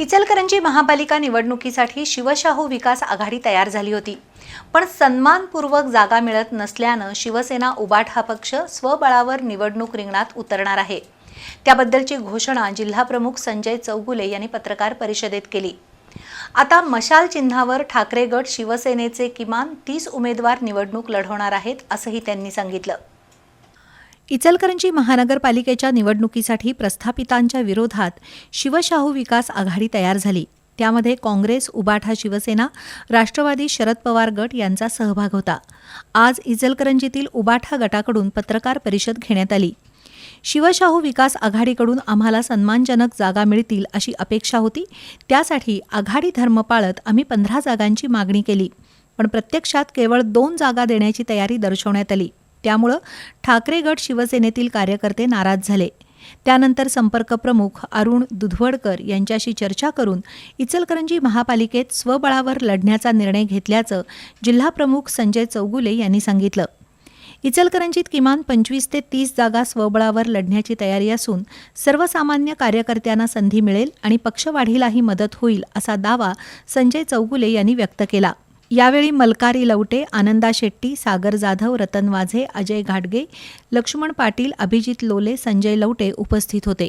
इचलकरंजी महापालिका निवडणुकीसाठी शिवशाहू विकास आघाडी तयार झाली होती. पण सन्मानपूर्वक जागा मिळत नसल्यानं शिवसेना उबाट हा पक्ष स्वबळावर निवडणूक रिंगणात उतरणार आहे. त्याबद्दलची घोषणा जिल्हाप्रमुख संजय चौगुले यांनी पत्रकार परिषदेत केली. आता मशाल चिन्हावर ठाकरे गट शिवसेनेचे किमान तीस उमेदवार निवडणूक लढवणार आहेत असंही त्यांनी सांगितलं. इचलकरंजी महानगरपालिकेच्या निवडणुकीसाठी प्रस्थापितांच्या विरोधात शिवशाहू विकास आघाडी तयार झाली. त्यामध्ये काँग्रेस उबाठा शिवसेना राष्ट्रवादी शरद पवार गट यांचा सहभाग होता. आज इचलकरंजीतील उबाठा गटाकडून पत्रकार परिषद घेण्यात आली. शिवशाहू विकास आघाडीकडून आम्हाला सन्मानजनक जागा मिळतील अशी अपेक्षा होती. त्यासाठी आघाडी धर्म पाळत आम्ही पंधरा जागांची मागणी केली. पण प्रत्यक्षात केवळ दोन जागा देण्याची तयारी दर्शवण्यात आली. त्यामुळं ठाकरे गट शिवसेनेतील कार्यकर्ते नाराज झाले. त्यानंतर संपर्क प्रमुख अरुण दुधवडकर यांच्याशी चर्चा करून इचलकरंजी महापालिकेत स्वबळावर लढण्याचा निर्णय घेतल्याचं जिल्हाप्रमुख संजय चौगुले यांनी सांगितलं. इचलकरंजीत किमान पंचवीस ते तीस जागा स्वबळावर लढण्याची तयारी असून सर्वसामान्य कार्यकर्त्यांना संधी मिळेल आणि पक्षवाढीलाही मदत होईल असा दावा संजय चौगुले यांनी व्यक्त केला. यावेळी मलकारी लवटे आनंदा शेट्टी सागर जाधव रतन वाझे अजय घाटगे लक्ष्मण पाटील अभिजित लोले संजय लवटे उपस्थित होते.